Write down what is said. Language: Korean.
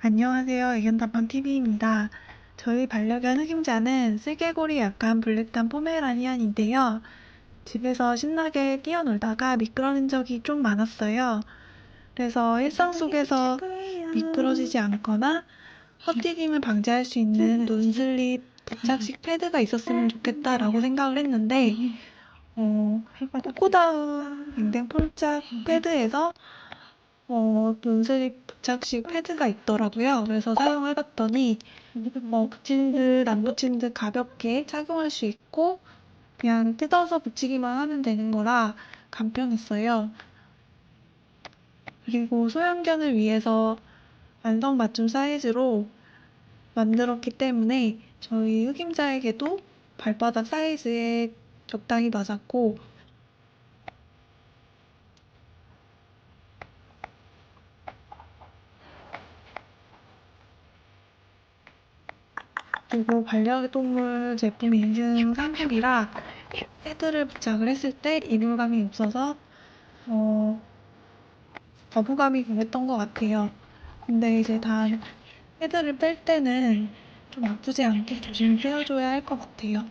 안녕하세요. 의견답방 TV입니다. 저희 반려견 흑임자는 쓸개골이 약한 블랙단 포메라니안인데요. 집에서 신나게 뛰어놀다가 미끄러진 적이 좀 많았어요. 그래서 일상 속에서 미끄러지지 않거나 헛디딤을 방지할 수 있는 논슬립 부착식 패드가 있었으면 좋겠다라고 생각을 했는데 어, 코코다우 댕댕 폴짝 패드에서 어, 논슬립 부착식 패드가 있더라고요. 그래서 사용해 봤더니 뭐 붙인 듯 안 붙인 듯 가볍게 착용할 수 있고 그냥 뜯어서 붙이기만 하면 되는 거라 간편했어요. 그리고 소형견을 위해서 완성 맞춤 사이즈로 만들었기 때문에 저희 흑임자에게도 발바닥 사이즈에 적당히 맞았고 그리고 반려동물 제품 인증 상품이라 패드를 부착을 했을 때 이물감이 없어서 어, 거부감이 덜했던 것 같아요. 근데 이제 단 패드를 뺄 때는 좀 아프지 않게 조심히 떼어줘야 할 것 같아요.